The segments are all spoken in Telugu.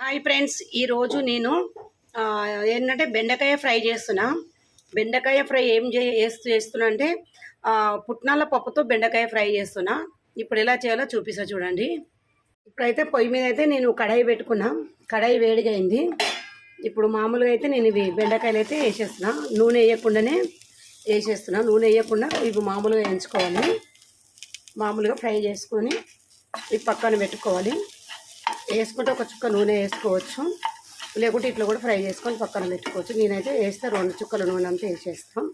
హాయ్ ఫ్రెండ్స్ ఈరోజు నేను ఏంటంటే బెండకాయ ఫ్రై చేస్తున్నా. బెండకాయ ఫ్రై ఏం చేస్తూ చేస్తున్నా అంటే పుట్నాల పప్పుతో బెండకాయ ఫ్రై చేస్తున్నా. ఇప్పుడు ఎలా చేయాలో చూపిస్తా చూడండి. ఇప్పుడైతే పొయ్యి మీద అయితే నేను కడాయి పెట్టుకున్నా. కడాయి వేడిగా అయింది ఇప్పుడు మామూలుగా అయితే నేను ఇవి బెండకాయలు అయితే వేసేస్తున్నా. నూనె వేయకుండానే వేసేస్తున్నా. నూనె వేయకుండా ఇవి మామూలుగా వేయించుకోవాలి. మామూలుగా ఫ్రై చేసుకొని ఇవి పక్కన పెట్టుకోవాలి. వేసుకుంటే ఒక చుక్క నూనె వేసుకోవచ్చు. లేకుంటే ఇట్లా కూడా ఫ్రై చేసుకొని పక్కన పెట్టుకోవచ్చు. నేనైతే వేస్తే రెండు చుక్కల నూనె అంతా వేసేస్తాం.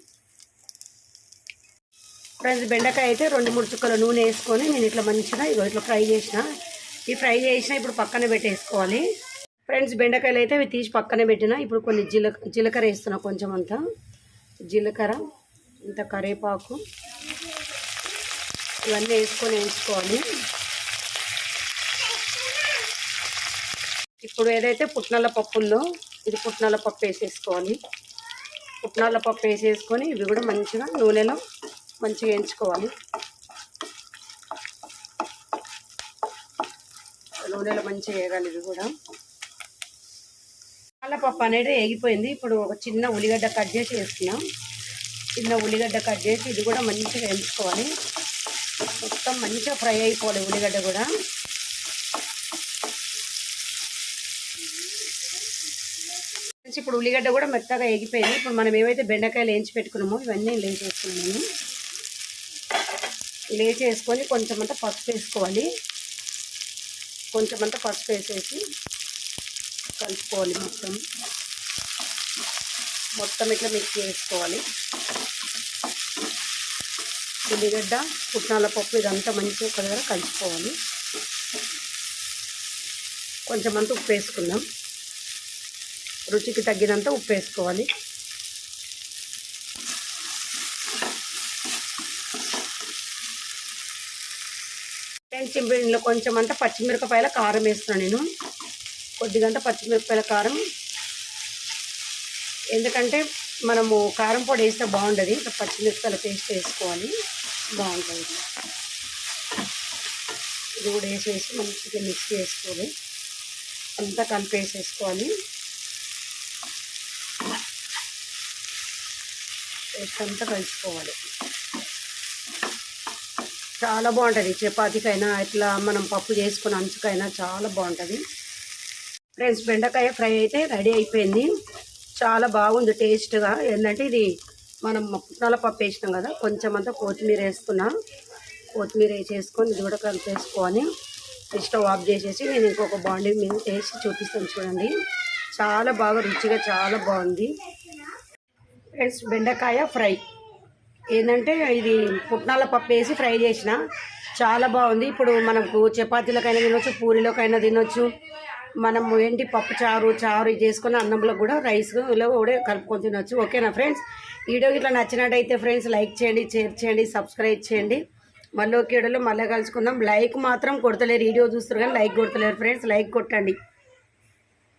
ఫ్రెండ్స్ బెండకాయ అయితే రెండు మూడు చుక్కల నూనె వేసుకొని నేను ఇట్లా మంచిగా ఇగో ఇట్లా ఫ్రై చేసిన. ఈ ఫ్రై చేసిన ఇప్పుడు పక్కన పెట్టేసుకోవాలి. ఫ్రెండ్స్ బెండకాయలు అయితే అవి తీసి పక్కన పెట్టిన. ఇప్పుడు కొన్ని జీల జీలకర్ర వేస్తున్నా కొంచెం అంతా. జీలకర్ర ఇంత కరివేపాకు. ఇవన్నీ వేసుకొని వేసుకోవాలి ఇప్పుడు ఏదైతే పుట్నాల పప్పు ఉందో ఇది పుట్నాల పప్పు వేసేసుకోవాలి. పుట్నాల పప్పు వేసేసుకొని ఇవి కూడా మంచిగా నూనెలో మంచిగా వేయించుకోవాలి. నూనెలో మంచిగా వేయాలి ఇవి కూడా. పుట్నాల పప్పు అనేది వేగిపోయింది. ఇప్పుడు ఒక చిన్న ఉల్లిగడ్డ కట్ చేసి వేస్తున్నాం చిన్న ఉల్లిగడ్డ కట్ చేసి ఇది కూడా మంచిగా వేయించుకోవాలి. మొత్తం మంచిగా ఫ్రై అయిపోవాలి ఉల్లిగడ్డ కూడా. వచ్చేసి ఇప్పుడు ఉల్లిగడ్డ కూడా మెత్తగా ఎగిపోయింది ఇప్పుడు మనం ఏవైతే బెండకాయలు వేయించి పెట్టుకున్నామో ఇవన్నీ లేచేసుకున్నాము లేచేసుకొని కొంచెం అంతా పసుపు వేసుకోవాలి. కొంచెం అంతా పసుపు వేసేసి కలుపుకోవాలి మొత్తం. మొత్తం ఇట్లా మిక్స్ చేసుకోవాలి. ఉల్లిగడ్డ పుట్నాల పప్పు ఇదంతా మంచిగా ఒక దగ్గర కలుపుకోవాలి. కొంచెం అంతా ఉప్పు వేసుకుందాం. రుచికి తగ్గినంత ఉప్పు వేసుకోవాలి. ఫ్రెండ్స్ కొంచెం అంతా పచ్చిమిరపకాయల కారం వేస్తున్నాను నేను. కొద్దిగంత పచ్చిమిరపకాయల కారం. ఎందుకంటే మనము కారం పొడి వేస్తే బాగుంటుంది ఇంకా పచ్చిమిరపకాయల పేస్ట్ వేసుకోవాలి. బాగుంటుంది. ఇది కూడా వేసేసి మంచిగా మిక్స్ చేసుకోవాలి. అంతా కలిపి వేసేసుకోవాలి అంతా కలుసుకోవాలి చాలా బాగుంటుంది. చపాతీకైనా ఇట్లా మనం పప్పు చేసుకుని అంచుకైనా చాలా బాగుంటుంది. ఫ్రెండ్స్ బెండకాయ ఫ్రై అయితే రెడీ అయిపోయింది. చాలా బాగుంది టేస్ట్గా. ఏంటంటే ఇది మనం పుట్నాల పప్పు వేసినాం కదా కొంచెం అంతా కొత్తిమీర వేసుకున్నా. కొత్తిమీర వేసేసుకొని ఇది కూడా కలిపేసుకొని స్టవ్ ఆఫ్ చేసేసి నేను ఇంకొక బాండీ మీద వేసి చూపిస్తాను చూడండి. చాలా బాగా రుచిగా చాలా బాగుంది. ఫ్రెండ్స్ బెండకాయ ఫ్రై. ఏంటంటే ఇది పుట్నాల పప్పు వేసి ఫ్రై చేసిన. చాలా బాగుంది. ఇప్పుడు మనకు చపాతీలకైనా తినొచ్చు పూరిలోకైనా తినొచ్చు. మనము ఏంటి పప్పు చారు చారు ఇది చేసుకుని అన్నంలో కూడా రైస్లో కూడా కలుపుకొని తినొచ్చు. ఓకేనా ఫ్రెండ్స్? వీడియో ఇట్లా నచ్చినట్టయితే ఫ్రెండ్స్ లైక్ చేయండి షేర్ చేయండి సబ్స్క్రైబ్ చేయండి. మళ్ళీ ఒక వీడియోలో మళ్ళీ కలుసుకుందాం. లైక్ మాత్రం కొడతలేరు. వీడియో చూస్తారు కానీ లైక్ కొడతలేరు. ఫ్రెండ్స్ లైక్ కొట్టండి.